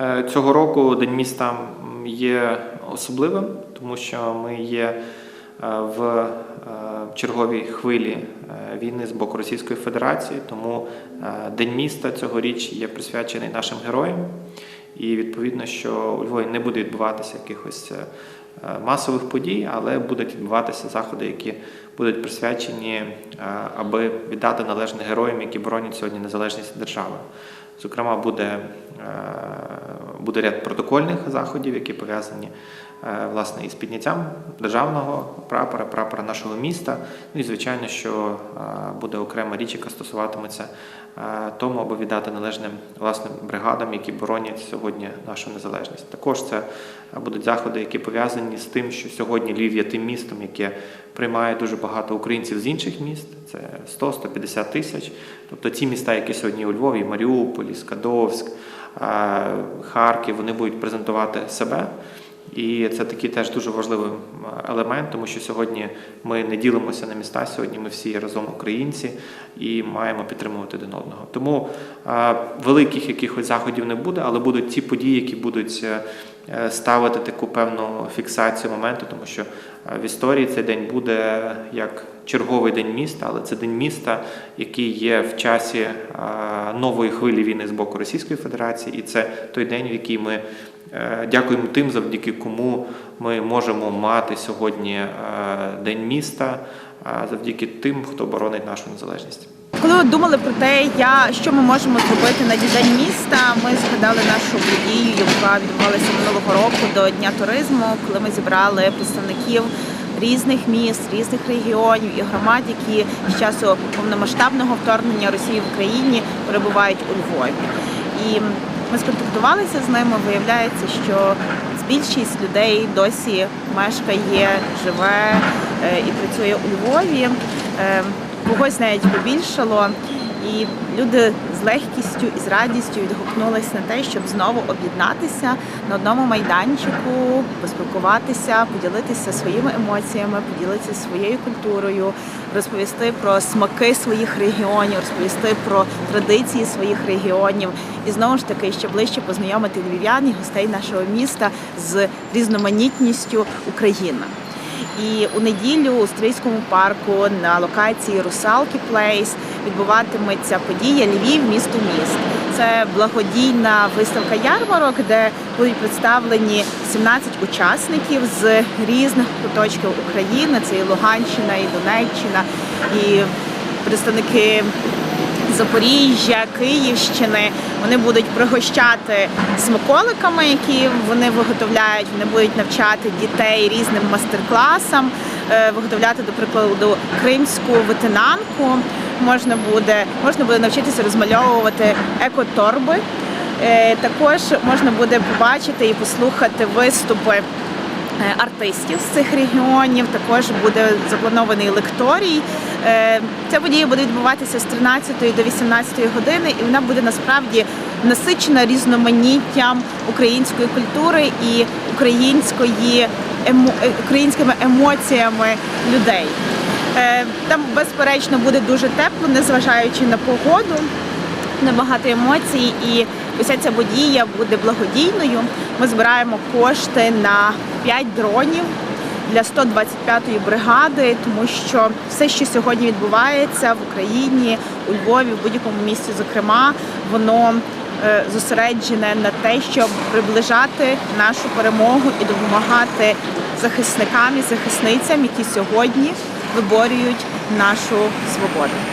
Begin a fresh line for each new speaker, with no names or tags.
Е, Цього року День міста є особливим, тому що ми є е, в е, черговій хвилі війни з боку Російської Федерації. Тому День міста цьогоріч є присвячений нашим героям. І відповідно, що у Львові не буде відбуватися якихось е, масових подій, але будуть відбуватися заходи, які будуть присвячені, е, аби віддати належне героям, які боронять сьогодні незалежність держави. Зокрема, буде, е, буде ряд протокольних заходів, які пов'язані власне із підняттям державного прапора, прапора нашого міста. Ну і звичайно, що е, буде окрема річ, яка стосуватиметься е, тому, аби віддати належне власне бригадам, які боронять сьогодні нашу незалежність. Також це е, будуть заходи, які пов'язані з тим, що сьогодні Львів є тим містом, яке приймає дуже багато українців з інших міст. Це 100-150 тисяч. Тобто ті міста, які сьогодні у Львові, Маріуполь, Скадовськ, е, Харків, вони будуть презентувати себе. І це такий теж дуже важливий елемент, тому що сьогодні ми не ділимося на міста. Сьогодні ми всі разом українці і маємо підтримувати один одного. Тому великих якихось заходів не буде, але будуть ті події, які будуть е, е, ставити таку певну фіксацію моменту, тому що е, в історії цей день буде як черговий день міста, але це день міста, який є в часі нової хвилі війни з боку Російської Федерації, і це той день, в який ми дякуємо тим, завдяки кому ми можемо мати сьогодні е, день міста, е, завдяки тим, хто боронить нашу незалежність.
Коли ми думали про те, що ми можемо зробити на день міста, ми згадали нашу подію, яка відбувалася минулого року до Дня туризму, коли ми зібрали представників різних міст, різних регіонів і громад, які з часу повномасштабного вторгнення Росії в Україні перебувають у Львові. І ми сконтактувалися з ними. Виявляється, що більшість людей досі мешкає, живе е, і працює у Львові. Е, Когось навіть побільшало, і люди з легкістю і з радістю відгукнулись на те, щоб знову об'єднатися на одному майданчику, поспілкуватися, поділитися своїми емоціями, поділитися своєю культурою, розповісти про смаки своїх регіонів, розповісти про традиції своїх регіонів, і знову ж таки ще ближче познайомити львів'ян і гостей нашого міста з різноманітністю України. І у неділю у Стрийському парку на локації Русалки Плейс відбуватиметься подія Львів місто міст. Це благодійна виставка ярмарок, де будуть представлені 17 учасників з різних куточків України. Це і Луганщина, і Донеччина, і представники Запоріжжя, Київщини. Вони будуть пригощати смаколиками, які вони виготовляють. Вони будуть навчати дітей різним мастер-класам, е, виготовляти, до прикладу, кримську ветенанку. Можна буде, можна буде навчитися розмальовувати екоторби. Е, Також можна буде побачити і послухати виступи артистів з цих регіонів. Також буде запланований лекторій. Е, Ця подія буде відбуватися з 13 до 18 години, і вона буде насправді насичена різноманіттям української культури і української емо... е, українськими емоціями людей. Е, Там, безперечно, буде дуже тепло, незважаючи на погоду небагато емоцій, і уся ця подія буде благодійною. Ми збираємо кошти на 5 дронів для 125-ї бригади, тому що все, що сьогодні відбувається в Україні, у Львові, в будь-якому місці, зокрема, воно е, зосереджене на те, щоб приближати нашу перемогу і допомагати захисникам і захисницям, які сьогодні виборюють нашу свободу.